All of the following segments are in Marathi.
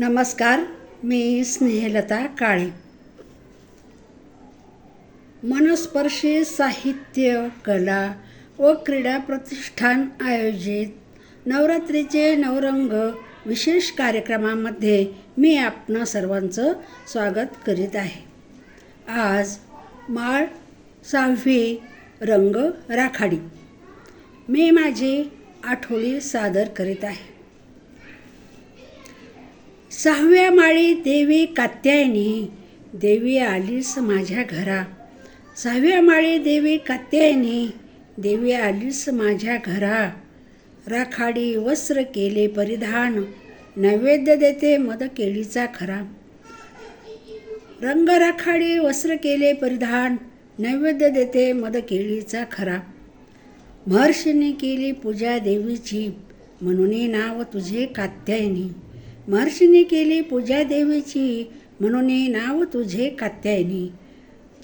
नमस्कार मी स्नेहलता काळे. मनस्पर्शी साहित्य कला व क्रीडा प्रतिष्ठान आयोजित नवरात्रीचे नवरंग विशेष कार्यक्रमामध्ये मी आपणा सर्वांचं स्वागत करीत आहे. आज माळ सहावी रंग राखाडी. मी माझी आठवडी सादर करीत आहे. सहाव्या माळी देवी कात्यायनी देवी आलीस माझ्या घरा. सहाव्या माळी देवी कात्यायनी देवी आलीस माझ्या घरा. राखाडी वस्त्र केले परिधान नैवेद्य देते मद केळीचा खरा. रंग राखाडी वस्त्र केले परिधान नैवेद्य देते मद केळीचा खरा. महर्षीने केली पूजा देवीची म्हणून नाव तुझे कात्यायनी. महर्षीने केली पूजा देवीची म्हणून नाव तुझे कात्यायनी.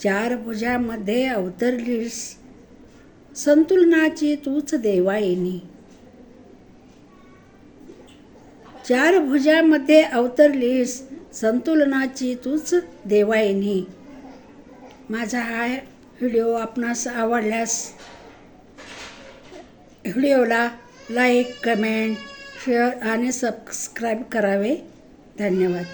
चार पूजामध्ये अवतरलीस संतुलनाची तूच देवायनी. चार भुजामध्ये अवतरलीस संतुलनाची तूच देवायनी. माझा हा व्हिडिओ आपणास आवडल्यास व्हिडिओला लाईक कमेंट शेअर आणि सबस्क्राईब करावे. धन्यवाद.